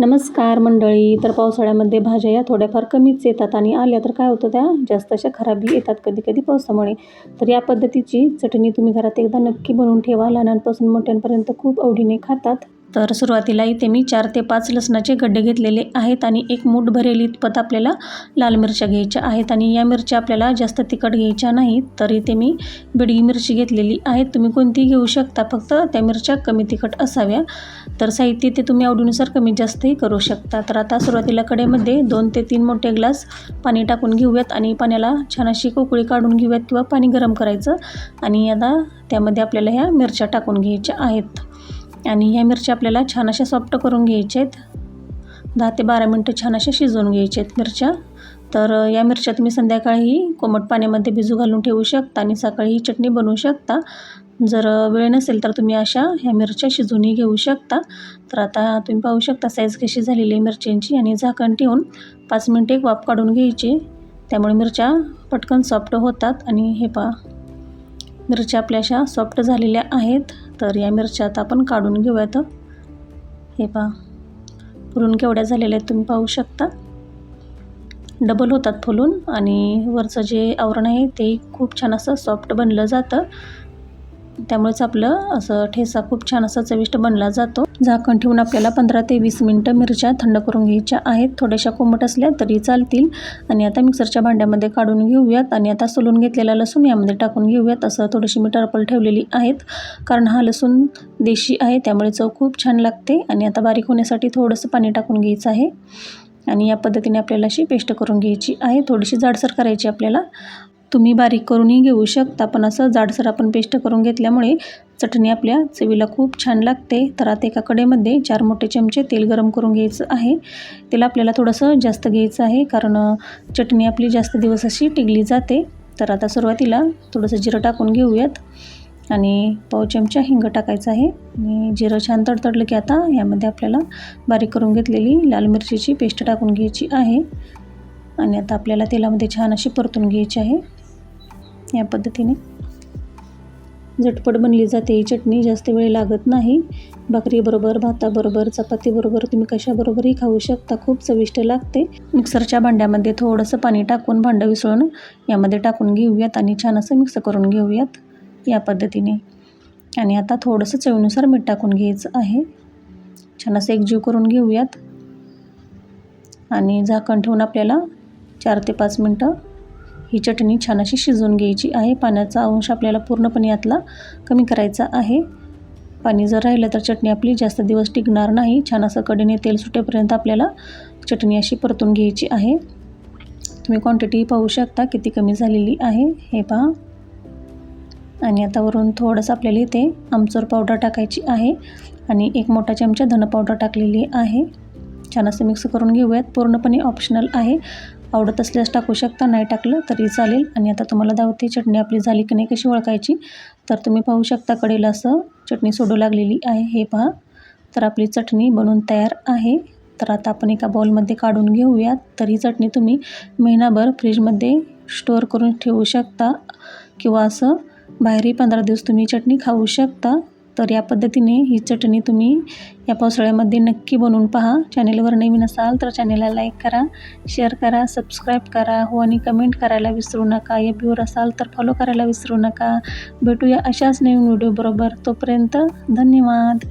नमस्कार मंडळी. तर पावसाळ्यामध्ये भाज्या या थोड्याफार कमीच येतात आणि आल्या तर काय होतं त्या? जास्त अशा खराबी येतात कधी कधी पावसामुळे. तर या पद्धतीची चटणी तुम्ही घरात एकदा नक्की बनवून ठेवा. लहानांपासून मोठ्यांपर्यंत खूप आवडीने खातात. तर सुरुवातीला इथे मी चार ते पाच लसणाचे गड्डे घेतलेले आहेत आणि एक मूठ भरेल इतपत आपल्याला लाल मिरच्या घ्यायच्या आहेत आणि या मिरच्या आपल्याला जास्त तिखट घ्यायच्या नाहीत तर इथे मी बिडगी मिरची घेतलेली आहे तुम्ही कोणतीही घेऊ शकता फक्त त्या मिरच्या कमी तिखट असाव्या. तर साहित्य ते तुम्ही आवडीनुसार कमी जास्तही करू शकता. तर आता सुरुवातीला कडेमध्ये दोन ते तीन मोठे ग्लास पाणी टाकून घेऊयात आणि पाण्याला छान अशी कोकळी काढून घेऊयात किंवा पाणी गरम करायचं आणि आता त्यामध्ये आपल्याला ह्या मिरच्या टाकून घ्यायच्या आहेत. आणि ह्या मिरच्या आपल्याला छान अशा सॉफ्ट करून घ्यायच्या आहेत दहा ते बारा मिनटं छान अशा शिजवून घ्यायच्या आहेत मिरच्या. तर या मिरच्या तुम्ही संध्याकाळी कोमट पाण्यामध्ये भिजू घालून ठेवू शकता आणि सकाळी ही चटणी बनवू शकता. जर वेळ नसेल तर तुम्ही अशा ह्या मिरच्या शिजवूनही घेऊ शकता. तर आता तुम्ही पाहू शकता साईज कशी झालेली आहे मिरच्यांची आणि झाकण ठेवून पाच मिनटे एक वाफ काढून घ्यायची. त्यामुळे मिरच्या पटकन सॉफ्ट होतात आणि हे पा मिरच्या आपल्या अशा सॉफ्ट झालेल्या आहेत. तर या मिरच्या आता आपण काढून घेऊयात. हे पहा. पुरून केवढ्या झालेल्या आहेत तुम्ही पाहू शकता. डबल होतात फुलून आणि वरचं जे आवरण आहे ते खूप छान असं सॉफ्ट बनलं जातं. त्यामुळेच आपलं असं ठेसा खूप छान असा चविष्ट बनला जातो. झाकण ठेवून आपल्याला पंधरा ते वीस मिनटं मिरच्या थंड करून घ्यायच्या आहेत. थोड्याशा कोमट असल्या तरी चालतील. आणि आता मिक्सरच्या भांड्यामध्ये काढून घेऊयात. आणि आता सोलून घेतलेला लसूण यामध्ये टाकून घेऊयात. असं थोडीशी मी टरपल ठेवलेली आहेत. कारण हा लसूण देशी आहे त्यामुळे चव खूप छान लागते. आणि आता बारीक होण्यासाठी थोडंसं पाणी टाकून घ्यायचं आहे. आणि या पद्धतीने आपल्याला अशी पेस्ट करून घ्यायची आहे. थोडीशी जाडसर करायची आपल्याला. तुम्ही बारीक करूनही घेऊ शकता पण असं जाडसर आपण पेस्ट करून घेतल्यामुळे चटणी आपल्या चवीला खूप छान लागते. तर आता एका कडेमध्ये चार मोठे चमचे तेल गरम करून घ्यायचं आहे. तेल आपल्याला थोडंसं जास्त घ्यायचं आहे कारण चटणी आपली जास्त दिवस अशी टिकली जाते. तर आता सुरुवातीला थोडंसं जिरं टाकून घेऊयात. आणि पाव चमचा हिंग टाकायचं आहे. आणि जिरं छान तडतडलं की आता यामध्ये आपल्याला बारीक करून घेतलेली लाल मिरचीची पेस्ट टाकून घ्यायची आहे. आणि आता आपल्याला तेलामध्ये छान अशी परतून घ्यायची आहे. या पद्धतीने. झटपट बनली जाते. ही चटणी जास्त वेळ लागत नाही. भाकरीबरोबर भाताबरोबर चपातीबरोबर तुम्ही कशाबरोबरही खाऊ शकता. खूप चविष्ट लागते. मिक्सरच्या भांड्यामध्ये थोडंसं पाणी टाकून भांडं विसळून यामध्ये टाकून घेऊयात आणि छान असं मिक्स करून घेऊयात या पद्धतीने. आणि आता थोडंसं चवीनुसार मीठ टाकून घ्यायचं आहे. छान असं एकजीव करून घेऊयात. आणि झाकण ठेवून आपल्याला चार ते पाच मिनटं ही चटणी छान अशी शिजवून घ्यायची आहे. पाण्याचा अंश आपल्याला पूर्णपणे यातला कमी करायचा आहे. पाणी जर राहिलं तर चटणी आपली जास्त दिवस टिकणार नाही. छान असं कडेने तेल सुटेपर्यंत आपल्याला चटणी अशी परतून घ्यायची आहे. तुम्ही क्वांटिटी पाहू शकता किती कमी झालेली आहे. हे पहा. आणि आता वरून थोडंसं आपल्याला इथे आमचूर पावडर टाकायची आहे. आणि एक मोठा चमचा धन पावडर टाकलेली आहे. छान असं मिक्स करून घेऊयात. पूर्णपणे ऑप्शनल आहे. आवडत असल्यास टाकू शकता. नाही टाकलं तरी चालेल. आणि आता तुम्हाला दावते चटणी आपली झाली की नाही कशी ओळखायची? तर तुम्ही पाहू शकता कडेला असं चटणी सोडू लागलेली आहे. हे पहा. तर आपली चटणी बनवून तयार आहे. तर आता आपण एका बॉलमध्ये काढून घेऊयात. तर ही चटणी तुम्ही महिनाभर फ्रीजमध्ये स्टोअर करून ठेवू शकता. किंवा असं बाहेरही पंधरा दिवस तुम्ही चटणी खाऊ शकता. तर या पद्धतीने ही चटणी तुम्ही या पावसाळ्यामध्ये नक्की बनवून पहा. चॅनेलवर नवीन असाल तर चॅनेलला लाईक करा शेअर करा सबस्क्राईब करा. हो आणि कमेंट करायला विसरू नका. या व्ह्यूवर असाल तर फॉलो करायला विसरू नका. भेटूया अशाच नवीन व्हिडिओबरोबर तोपर्यंत धन्यवाद.